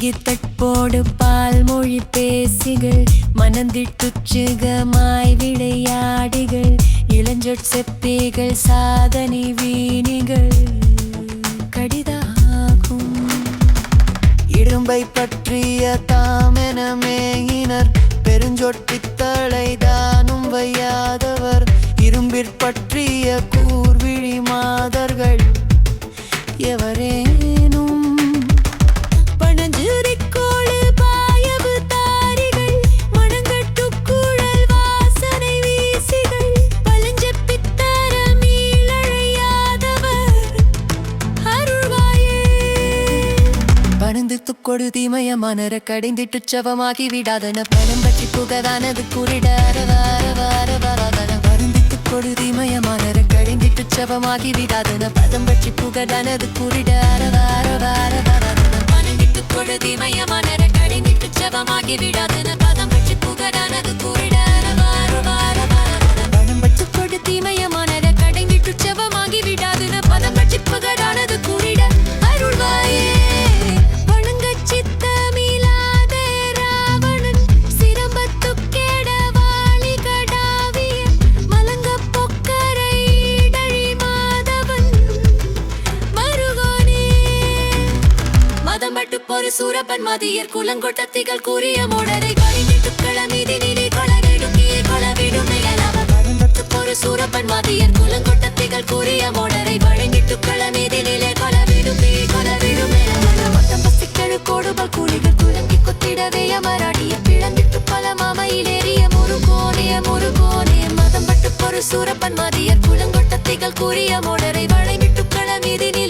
சிரிப்போடு பால் மொழி பேசிகள் மனந்திட்டுச்சுகமாய் விளையாடிகள் இளஞ்சொற் செப்பிகள் சாதனை வீணிகள். கடிதாகும். இரும்பை பற்றிய தாமென மேயினர் பெருஞ்சொட்டித்தலை பணந்து தீமய மனர கடைந்திட்டு சவமாகி விடாதன பணம் பற்றி புகதானது குறிட அரவார வார வராதன பருந்தி துக்கொடு தீமய மனர கடைந்திட்டு சவமாகி விடாதன பதம் பற்றி புகதானது குறிட அரவார வார வராதன மனங்கிட்டு கொழுதிமய மனர கடைந்திட்டு சவமாகி விடாதன ஒரு சூரப்பன் மதியர் குலங்கொட்டத்திகள் கூறிய மோடரை கழிந்திட்டு கிளமீதி நிலை கொளவிடுங்கியே கொளவிடும் மதத்து ஒரு சூரப்பன் மதியர் குலங்கொட்டத்திகள் கூறிய மோடரை வழங்கிட்டு கிளமீதி நிலை கொளவிடுங்கியே கொளவிடும் மட்டம் பசிக்கழு கோடுபல் கூலிகள் குலங்கி கொத்திடவே அமராடிய பிளந்திட்டு பல மாமையிலேறிய முருகோனே முருகோனே மதம் பட்டு ஒரு சூரப்பன் மதியர் குலங்கொட்டத்திகள் கூறிய மோடரை வழங்கிட்டு வளைவிட்டு